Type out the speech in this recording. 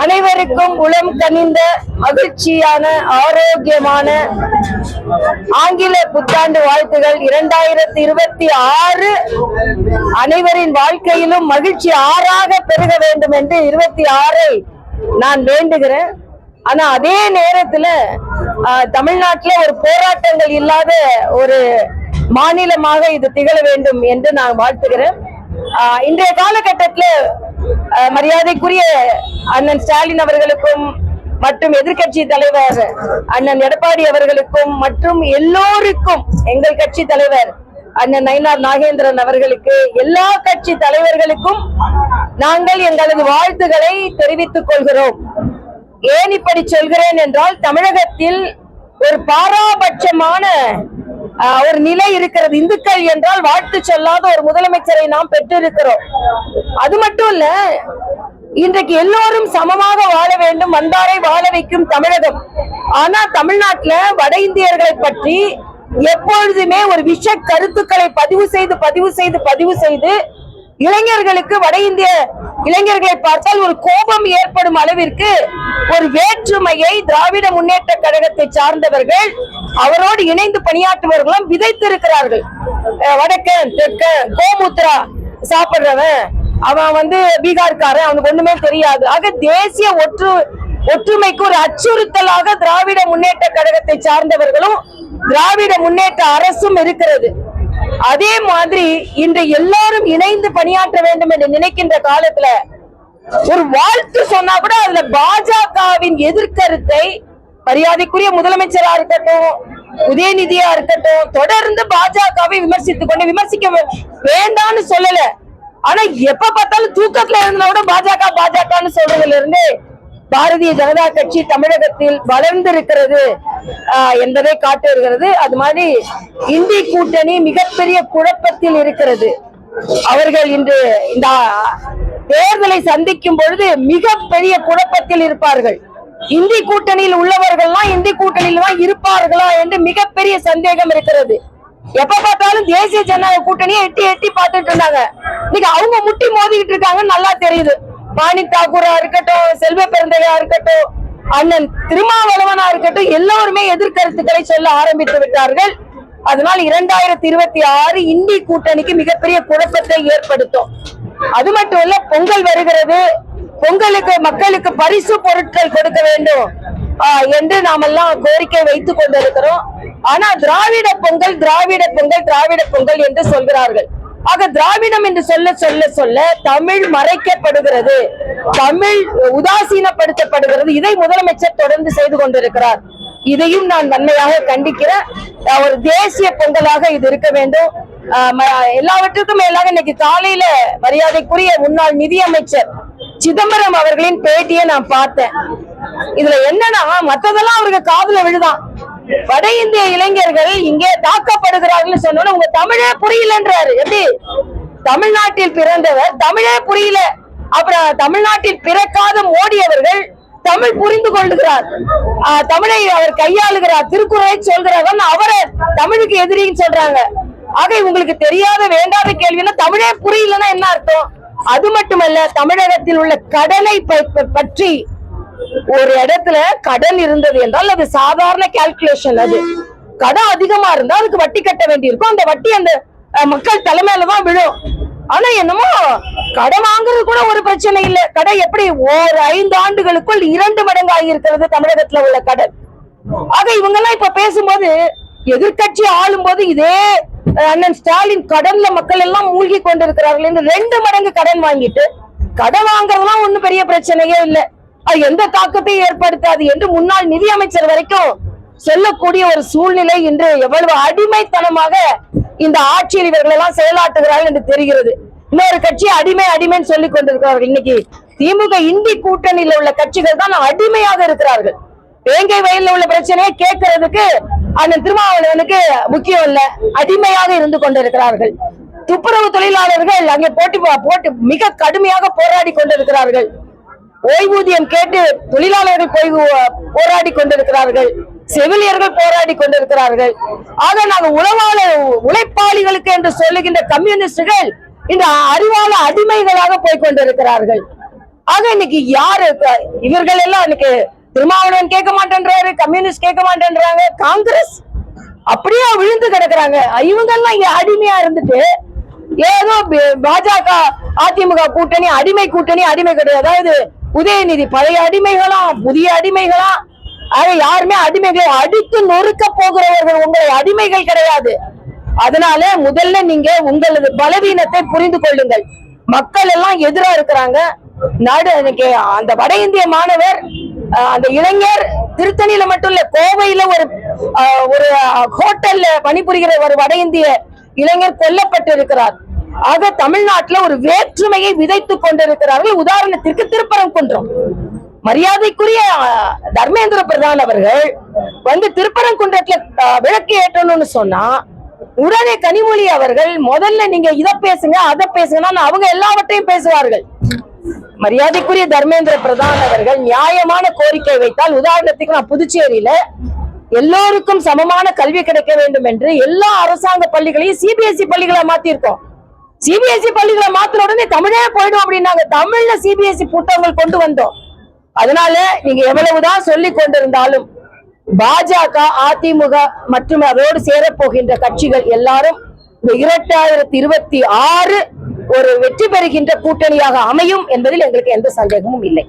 அனைவருக்கும் உளம் கனிந்த மகிழ்ச்சியான ஆரோக்கியமான ஆங்கில புத்தாண்டு வாழ்த்துகள். இரண்டாயிரத்தி இருபத்தி ஆறு அனைவரின் வாழ்க்கையிலும் மகிழ்ச்சி ஆறாக பெருக வேண்டும் என்று இருபத்தி ஆறை நான் வேண்டுகிறேன். ஆனா அதே நேரத்துல ஆஹ், தமிழ்நாட்டுல ஒரு போராட்டங்கள் இல்லாத ஒரு மாநிலமாக இது திகழ வேண்டும் என்று நான் வாழ்த்துகிறேன். இன்றைய காலகட்டத்துல மரியாதைக்குரிய அண்ணன் ஸ்டாலின் அவர்களுக்கும் மற்றும் எதிர்க்கட்சி தலைவர் அண்ணன் எடப்பாடி அவர்களுக்கும் மற்றும் எல்லோருக்கும் எங்கள் கட்சி தலைவர் அண்ணன் நயினார் நாகேந்திரன் அவர்களுக்கு எல்லா கட்சி தலைவர்களுக்கும் நாங்கள் எங்களது வாழ்த்துக்களை தெரிவித்துக் கொள்கிறோம். ஏன் இப்படி சொல்கிறேன் என்றால் தமிழகத்தில் ஒரு பாராபட்சமான ஒரு நிலை இருக்கிறது. இந்துக்கள் என்றால் வாழ்த்து சொல்லாத ஒரு முதலமைச்சரை நாம் பெற்றிருக்கிறோம். அது மட்டும் இல்ல இன்றைக்கு எல்லோரும் சமமாக வாழ வேண்டும் வந்தாரை வாழ வைக்கும் தமிழகம். ஆனா தமிழ்நாட்டுல வட இந்தியர்களை பற்றி எப்பொழுதுமே ஒரு விஷ கருத்துக்களை பதிவு செய்து பதிவு செய்து பதிவு செய்து இளைஞர்களுக்கு வட இந்திய இளைஞர்களை பார்த்தால் ஒரு கோபம் ஏற்படும் அளவிற்கு ஒரு வேற்றுமையை திராவிட முன்னேற்ற கழகத்தை சார்ந்தவர்கள் அவரோடு இணைந்து பணியாற்றுபவர்களும் விதைத்திருக்கிறார்கள். வடக்கன் தெற்கன் கோமுத்ரா சாப்பிடுறவன் அவன் வந்து பீகார்காரன் அவனுக்கு ஒண்ணுமே தெரியாது. ஆக தேசிய ஒற்று ஒற்றுமைக்கு ஒரு அச்சுறுத்தலாக திராவிட முன்னேற்ற கழகத்தை சார்ந்தவர்களும் திராவிட முன்னேற்ற அரசும் இருக்கிறது. அதே மாதிரி இன்று எல்லாரும் இணைந்து பணியாற்ற வேண்டும் என்று நினைக்கின்ற காலத்துல ஒரு வாழ்த்து சொன்னா கூட அதுல பாஜகவின் எதிர்கருத்தை மரியாதைக்குரிய முதலமைச்சரா இருக்கட்டும் உதயநிதியா இருக்கட்டும் தொடர்ந்து பாஜகவை விமர்சித்துக் கொண்டு விமர்சிக்க வேண்டாம்னு சொல்லல. ஆனா எப்ப பார்த்தாலும் தூக்கத்துல இருந்தா கூட பாஜக பாஜகன்னு சொல்றதுல இருந்து பாரதிய ஜனதா கட்சி தமிழகத்தில் வளர்ந்திருக்கிறது ஆஹ், என்பதை காட்டுகிறது. அது மாதிரி இந்தி கூட்டணி மிகப்பெரிய குழப்பத்தில் இருக்கிறது. அவர்கள் இன்று இந்த தேர்தலை சந்திக்கும் பொழுது மிகப்பெரிய குழப்பத்தில் இருப்பார்கள். இந்தி கூட்டணியில் உள்ளவர்கள்லாம் இந்தி கூட்டணியில் தான் இருப்பார்களா என்று மிகப்பெரிய சந்தேகம் இருக்கிறது. எப்ப பார்த்தாலும் தேசிய ஜனநாயக கூட்டணியை எட்டி எட்டி பார்த்துட்டு இருந்தாங்க. இன்னைக்கு அவங்க முட்டி மோதிக்கிட்டு இருக்காங்க நல்லா தெரியுது. பாணி தாக்கூரா இருக்கட்டும் செல்வ பெருந்தையா இருக்கட்டும் அண்ணன் திருமாவளவனா இருக்கட்டும் எல்லோருமே எதிர்கருத்துக்களை சொல்ல ஆரம்பித்து விட்டார்கள். அதனால் இரண்டாயிரத்தி இருபத்தி ஆறு இந்தி கூட்டணிக்கு மிகப்பெரிய குழப்பத்தை ஏற்படுத்தும். அது மட்டும் இல்ல பொங்கல் வருகிறது. பொங்கலுக்கு மக்களுக்கு பரிசு பொருட்கள் கொடுக்க வேண்டும் என்று நாமெல்லாம் கோரிக்கை வைத்துக் கொண்டிருக்கிறோம். ஆனா திராவிட பொங்கல் திராவிட பொங்கல் திராவிட பொங்கல் என்று சொல்கிறார்கள். ஆக திராவிடம் என்று சொல்ல சொல்ல சொல்ல தமிழ் மறைக்கப்படுகிறது. தமிழ் உதாசீனப்படுத்தப்படுகிறது. இதை முதலமைச்சர் தொடர்ந்து செய்து கொண்டிருக்கிறார். இதையும் நான் நன்மையாக கண்டிக்கிறேன். ஒரு தேசிய பொங்கலாக இது இருக்க வேண்டும். எல்லாவற்றுக்கும் மேலாக இன்னைக்கு காலையில மரியாதைக்குரிய முன்னாள் நிதியமைச்சர் சிதம்பரம் அவர்களின் பேட்டியை நான் பார்த்தேன். இதுல என்னன்னா மத்ததெல்லாம் அவருக்கு காதல விழுதான். வட இந்திய இளைஞர்கள் இங்கே தாக்கப்படுகிறார்கள் சொன்னோன்னு உங்க தமிழே புரியலன்றாரு. எப்படி? தமிழ்நாட்டில் பிறந்தவர் தமிழே புரியல. அப்புறம் தமிழ்நாட்டில் பிறக்காத மோடியவர்கள் தமிழ் புரிந்து கொள்ளுகிறார். ஆஹ் தமிழை அவர் கையாளுகிறார் திருக்குறளை சொல்கிறார் அவரை தமிழுக்கு எதிரின்னு சொல்றாங்க. ஆக உங்களுக்கு தெரியாத வேண்டாத கேள்வின்னா தமிழே புரியலன்னா என்ன அர்த்தம்? அது மட்டுமல்ல தமிழகத்தில் உள்ள கடலை ப- பற்றி ஒரு இடத்துல கடன் இருந்தது என்றால் அது சாதாரண கால்குலேஷன் அது. கடன் அதிகமா இருந்தா அதுக்கு வட்டி கட்ட வேண்டியிருக்கும். அந்த வட்டி அந்த மக்கள் தலைமையில தான் விழும். ஆனா என்னமோ கடன் வாங்குறது கூட ஒரு பிரச்சனை இல்ல. கடை எப்படி ஒரு ஐந்து ஆண்டுகளுக்குள் இரண்டு மடங்கு ஆகியிருக்கிறது தமிழகத்துல உள்ள கடன். ஆக இவங்க எல்லாம் இப்ப பேசும்போது எதிர்கட்சி ஆளும் போது இதே அண்ணன் ஸ்டாலின் கடன்ல மக்கள் எல்லாம் மூழ்கி கொண்டிருக்கிறார்கள் என்று ரெண்டு மடங்கு கடன் வாங்கிட்டு கடன் வாங்குறதுலாம் ஒண்ணும் பெரிய பிரச்சனையே இல்லை. அது எந்த தாக்கத்தையும் ஏற்படுத்தாது என்று முன்னாள் நிதியமைச்சர் வரைக்கும் சொல்லக்கூடிய ஒரு சூழ்நிலை இன்று எவ்வளவு அடிமைத்தனமாக இந்த ஆட்சியில் இவர்கள் எல்லாம் செயலாற்றுகிறார்கள் என்று தெரிகிறது. இன்னொரு கட்சி அடிமை அடிமைன்னு சொல்லி கொண்டிருக்கிறார்கள். இன்னைக்கு திமுக இந்தி கூட்டணியில உள்ள கட்சிகள் தான் அடிமையாக இருக்கிறார்கள். வேங்கை வயல்ல உள்ள பிரச்சனையை கேட்கறதுக்கு அண்ணன் திருமாவளவனுக்கு முக்கியம் இல்ல. அடிமையாக இருந்து கொண்டிருக்கிறார்கள். துப்புரவு தொழிலாளர்கள் அங்கே போட்டி போட்டு மிக கடுமையாக போராடி கொண்டிருக்கிறார்கள். ஓய்வூதியம் கேட்டு தொழிலாளர்கள் போய் போராடி கொண்டிருக்கிறார்கள். செவிலியர்கள் போராடி கொண்டிருக்கிறார்கள். ஆக நாங்கள் உழவாளர் உழைப்பாளிகளுக்கு என்று சொல்லுகின்ற கம்யூனிஸ்டுகள் இந்த அறிவாள அடிமைகளாக போய் கொண்டிருக்கிறார்கள். ஆக இன்னைக்கு யாரு இவர்கள் எல்லாம் இன்னைக்கு திருமாவளவன் கேட்க மாட்டேன்றாரு கம்யூனிஸ்ட் கேட்க மாட்டேன்றாங்க காங்கிரஸ் அப்படியே விழுந்து கிடக்குறாங்க. இவங்க எல்லாம் இங்க அடிமையா இருந்துட்டு ஏதோ பாஜக அதிமுக கூட்டணி அடிமை கூட்டணி அடிமை கிடையாது. அதாவது உதயநிதி பழைய அடிமைகளாம் புதிய அடிமைகளா? ஆக யாருமே அடிமைகளை அடித்து நொறுக்க போகிறவர்கள் உங்களை அடிமைகள் கிடையாது. அதனால முதல்ல நீங்க உங்களது பலவீனத்தை புரிந்து கொள்ளுங்கள். மக்கள் எல்லாம் எதிரா இருக்கிறாங்க. நாடு இன்னைக்கு அந்த வட இந்திய மாணவர் அந்த இளைஞர் திருத்தணியில மட்டும் இல்ல கோவையில ஒரு ஒரு ஹோட்டல்ல பணிபுரிகிற ஒரு வட இந்திய இளைஞர் கொல்லப்பட்டு இருக்கிறார் ஆக தமிழ்நாட்டுல ஒரு வேற்றுமையை விதைத்துக் கொண்டிருக்கிறார்கள். உதாரணத்திற்கு திருப்பரங்குன்றம். மரியாதைக்குரிய தர்மேந்திர பிரதான் அவர்கள் வந்து திருப்பரங்குன்றத்துல விளக்கு ஏற்றணும்னு சொன்னா உடனே கனிமொழி அவர்கள் முதல்ல நீங்க இத பேசுங்க அதை பேசுங்கன்னா அவங்க எல்லாவற்றையும் பேசுவார்கள். மரியாதைக்குரிய தர்மேந்திர பிரதான் அவர்கள் நியாயமான கோரிக்கை வைத்தால் உதாரணத்துக்கு நான் புதுச்சேரியில எல்லோருக்கும் சமமான கல்வி கிடைக்க வேண்டும் என்று எல்லா அரசாங்க பள்ளிகளையும் சிபிஎஸ்இ பள்ளிகளை மாத்திருக்கோம் சிபிஎஸ்இ பள்ளிகளை மாத்தின உடனே தமிழே போயிடும் அப்படின்னாங்க. தமிழ்ல சிபிஎஸ்இ புத்தகங்கள் கொண்டு வந்தோம். அதனால நீங்க எவ்வளவுதான் சொல்லி கொண்டிருந்தாலும் பாஜக அதிமுக மற்றும் அதோடு சேரப்போகின்ற கட்சிகள் எல்லாரும் இந்த இரண்டாயிரத்தி இருபத்தி ஆறு ஒரு வெற்றி பெறுகின்ற கூட்டணியாக அமையும் என்பதில் எங்களுக்கு எந்த சந்தேகமும் இல்லை.